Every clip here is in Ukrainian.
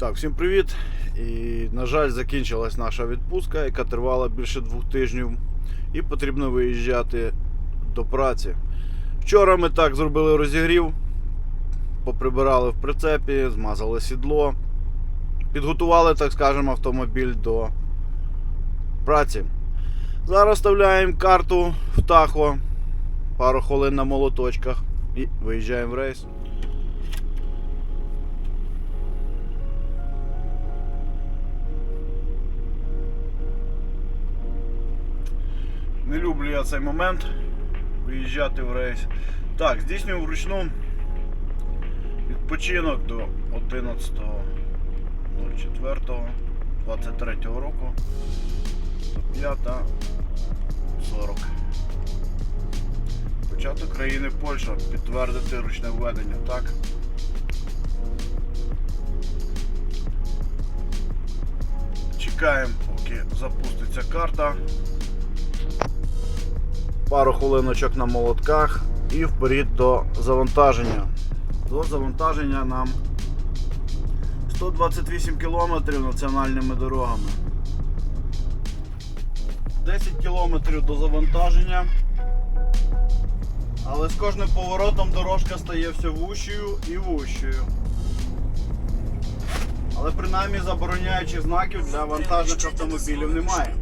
Так, всім привіт. І, на жаль, закінчилась наша відпустка, яка тривала більше двох тижнів, і потрібно виїжджати до праці. Вчора ми так зробили розігрів, поприбирали в прицепі, змазали сідло, підготували, так скажемо, автомобіль до праці. Зараз вставляємо карту в тахо, пару хвилин на молоточках і виїжджаємо в рейс. Не люблю я цей момент виїжджати в рейс. Так, здійснюємо вручну відпочинок до 11.04.23 року до 5.40. Початок країни Польща. Підтвердити ручне введення, так? Чекаємо, поки запуститься карта пару хвилиночок на молотках і вперед до завантаження. До завантаження нам 128 кілометрів національними дорогами. 10 кілометрів до завантаження. Але з кожним поворотом дорожка стає все вущою і вущою. Але принаймні забороняючих знаків для вантажних автомобілів немає.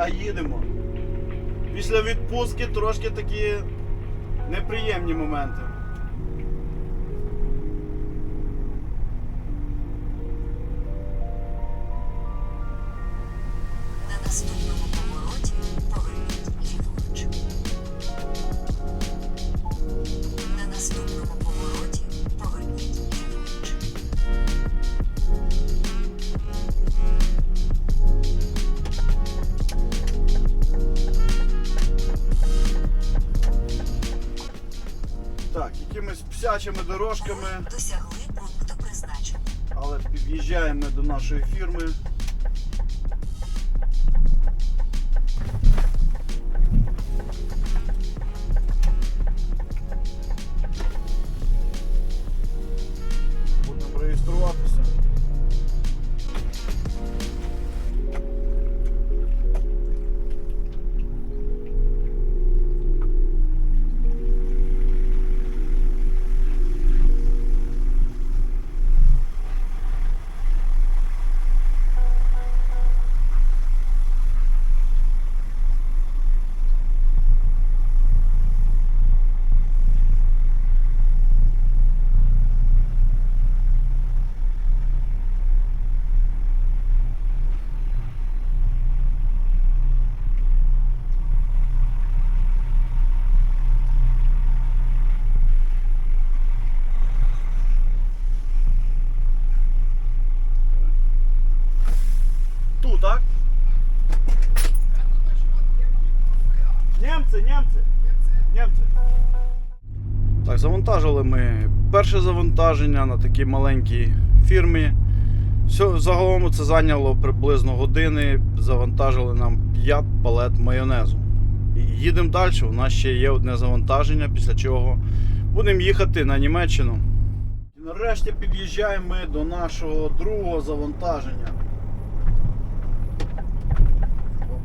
Поки їдемо. Після відпустки трошки такі неприємні моменти. Якимись дорожками, Досягли пункту призначення. але під'їжджаємо до нашої фірми. Так, завантажили ми перше завантаження на такій маленькій фірмі. Загалом це зайняло приблизно години. Завантажили нам 5 палет майонезу. Їдемо далі. У нас ще є одне завантаження, після чого будемо їхати на Німеччину. Нарешті під'їжджаємо ми до нашого другого завантаження.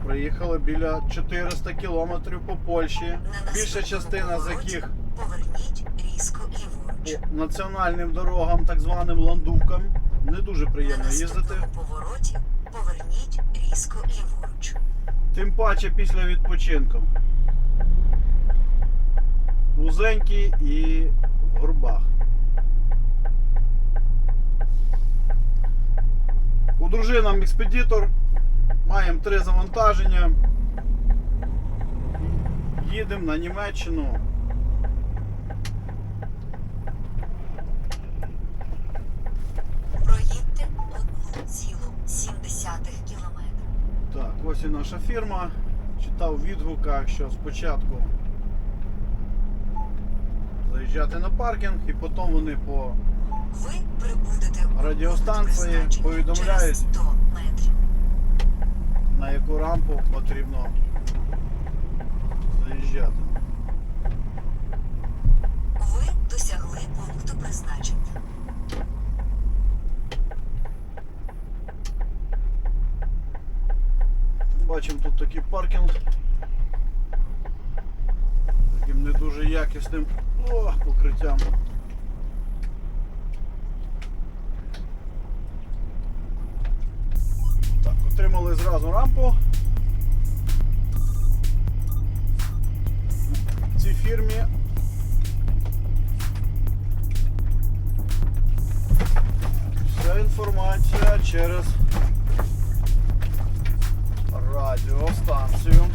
Приїхали біля 400 кілометрів по Польщі. Більша частина з яких Поверніть різко ліворуч. по національним дорогам, так званим ландувкам. Не дуже приємно їздити. повороті поверніть різко ліворуч. Тим паче після відпочинку. Вузенькі і в горбах. У дружинам експедитор. Маємо три завантаження. Їдемо на Німеччину. Проїдьте 1,7 кілометра. Так, ось і наша фірма. Читав в відгуках, що спочатку заїжджати на паркінг і потім вони по Ви прибудете у Радіостанції повідомляють на яку рампу потрібно заїжджати. Ви досягли пункту призначення. Бачимо тут такий паркінг. Таким не дуже якісним О, покриттям. зразу рампу. В цій фірмі вся інформація через радіостанцію.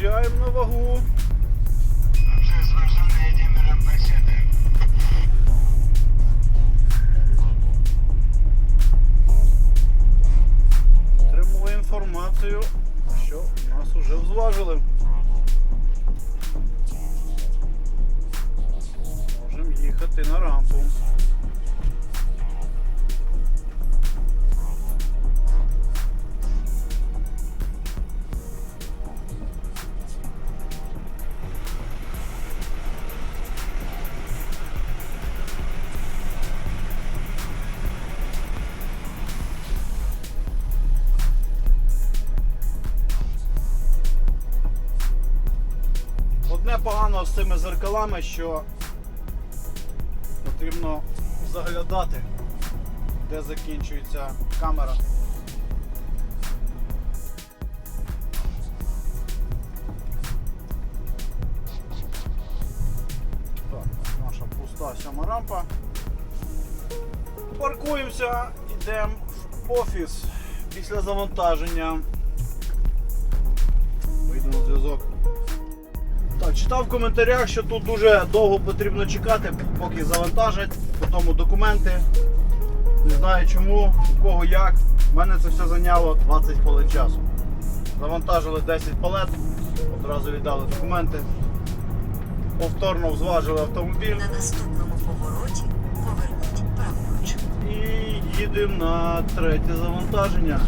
Так, на вагу. Погано з цими зеркалами, що потрібно заглядати, де закінчується камера. Так, наша пуста сьома рампа. Паркуємося, йдемо в офіс після завантаження. Вийду на зв'язок. Читав в коментарях, що тут дуже довго потрібно чекати, поки завантажать, потім документи. Не знаю чому, у кого як. У мене це все зайняло 20 хвилин часу. Завантажили 10 палет, одразу віддали документи. Повторно взважили автомобіль На наступному повороті поверніть праворуч. і їдемо на третє завантаження.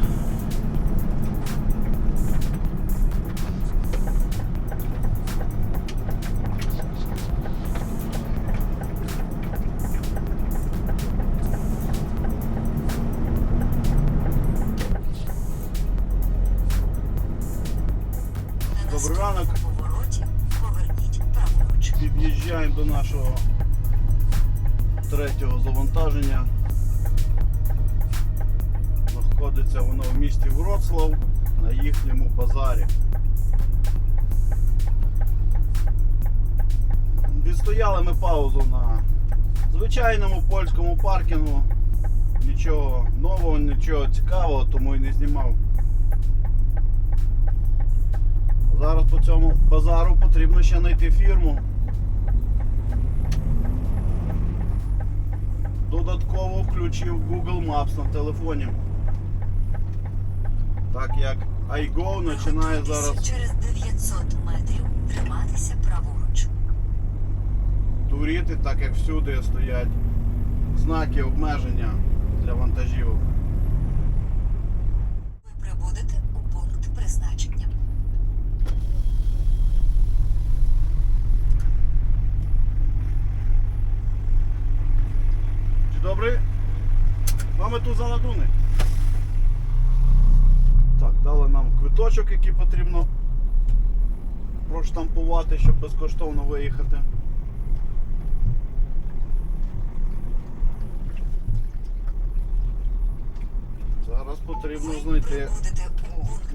Добрий ранок. Під'їжджаємо до нашого третього завантаження. Знаходиться воно в місті Вроцлав на їхньому базарі. Відстояли ми паузу на звичайному польському паркінгу. Нічого нового, нічого цікавого, тому і не знімав. Зараз по цьому базару потрібно ще знайти фірму. Додатково включив Google Maps на телефоні. Так як iGo починає зараз через 900 метрів триматися праворуч. туріти, так як всюди стоять знаки обмеження для вантажів. Ви прибудете у пункт призначення. Чи добре? Mamy тут занадуни. Так, дали нам квиточок, який потрібно проштампувати, щоб безкоштовно виїхати. Зараз потрібно Ви знайти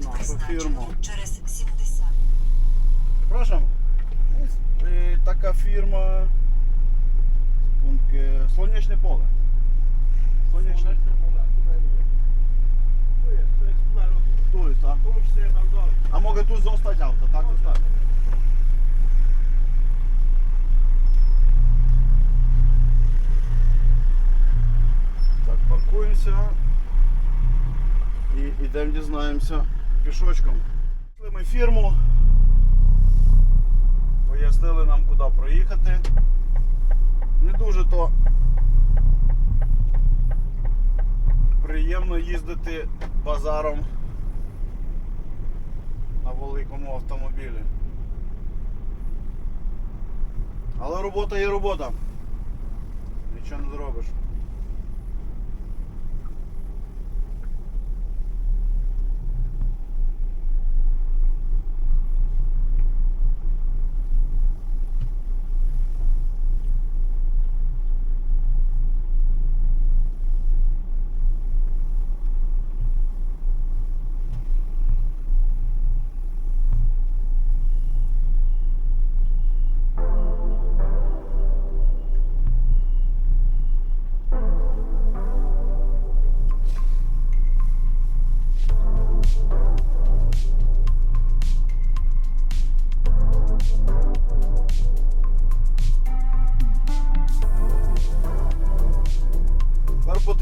нашу фірму. через 70. Przepraszam. Jest y, taka firma E. A mogę tu zostać auto, tak? Zostawię. Так, паркуємося і йдемо дізнаємося пішочком. Ми фірму. Пояснили нам, куди проїхати. Не дуже то приємно їздити базаром на великому автомобілі. Але робота є робота. Нічого не зробиш.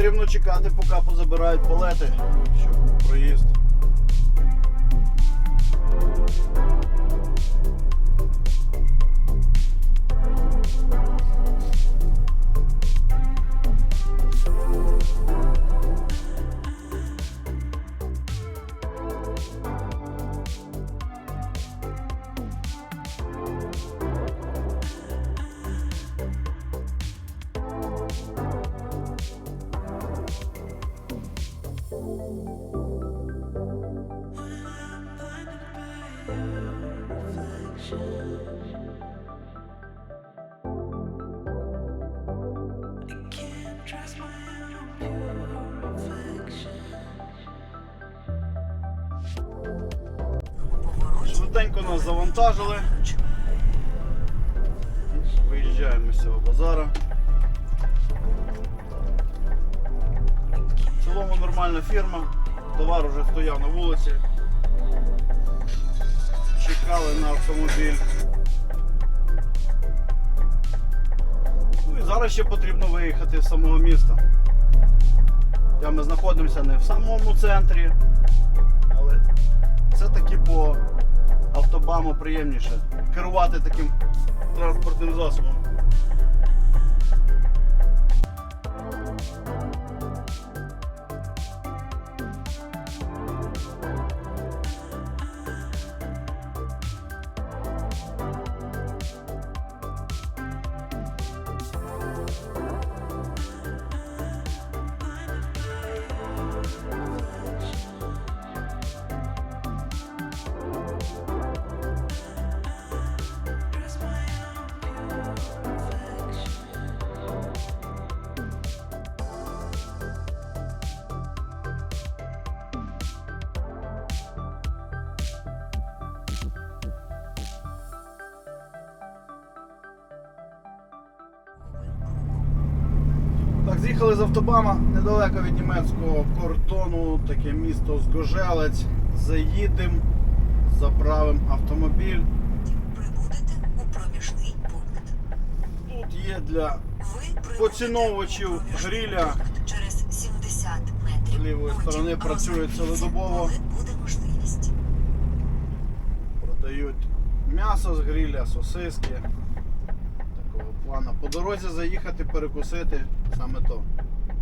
Потрібно чекати, поки позабирають палети, щоб був проїзд. Швиденько нас завантажили. Виїжджаємо з цього базара. В цілому нормальна фірма. Товар вже стояв на вулиці. Чекали на автомобіль. Ну і зараз ще потрібно виїхати з самого міста. Хоча ми знаходимося не в самому центрі, але все-таки по автобаму приємніше керувати таким транспортним засобом. Так, з'їхали з автобама недалеко від німецького кордону, таке місто Згожелець. Заїдемо, заправимо автомобіль. прибудете у проміжний пункт. Тут є для Поціновувачів пункт через 70 метрів. з лівої сторони розверніться, цілодобово. буде можливість. продають м'ясо з гриля, сосиски. Такого. По дорозі заїхати, перекусити саме то.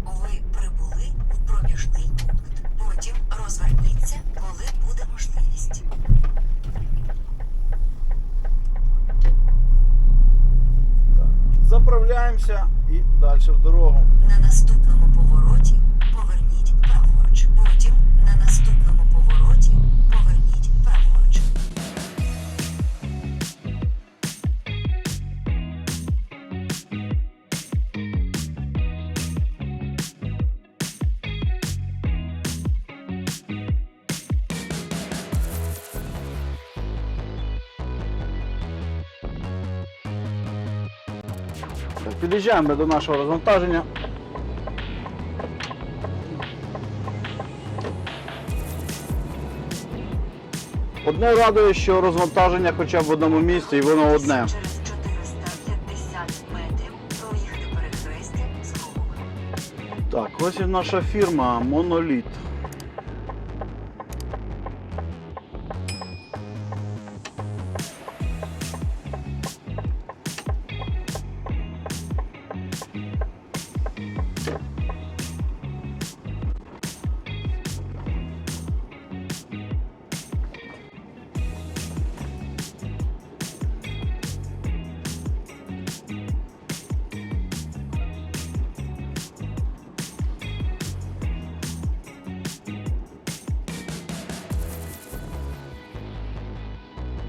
Ви прибули в проміжний пункт. Потім розверніться, коли буде можливість. Так. Заправляємося і далі в дорогу. На наступному повороті поверніть праворуч. Потім під'їжджаємо до нашого розвантаження. Одне радує, що розвантаження хоча б в одному місці і воно одне. Через 450 метрів проїхати перехрестя з. Так, ось і наша фірма Моноліт.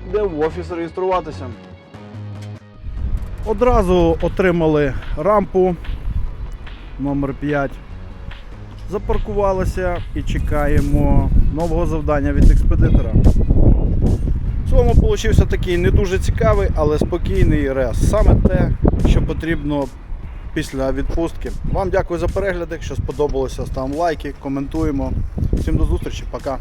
Йдемо в офіс реєструватися. Одразу отримали рампу номер 5 Запаркувалися і чекаємо нового завдання від експедитора. В цьому получився такий не дуже цікавий, але спокійний рез. Саме те, що потрібно після відпустки. Вам дякую за перегляд. Якщо сподобалося, ставимо лайки, коментуємо. Всім до зустрічі, пока.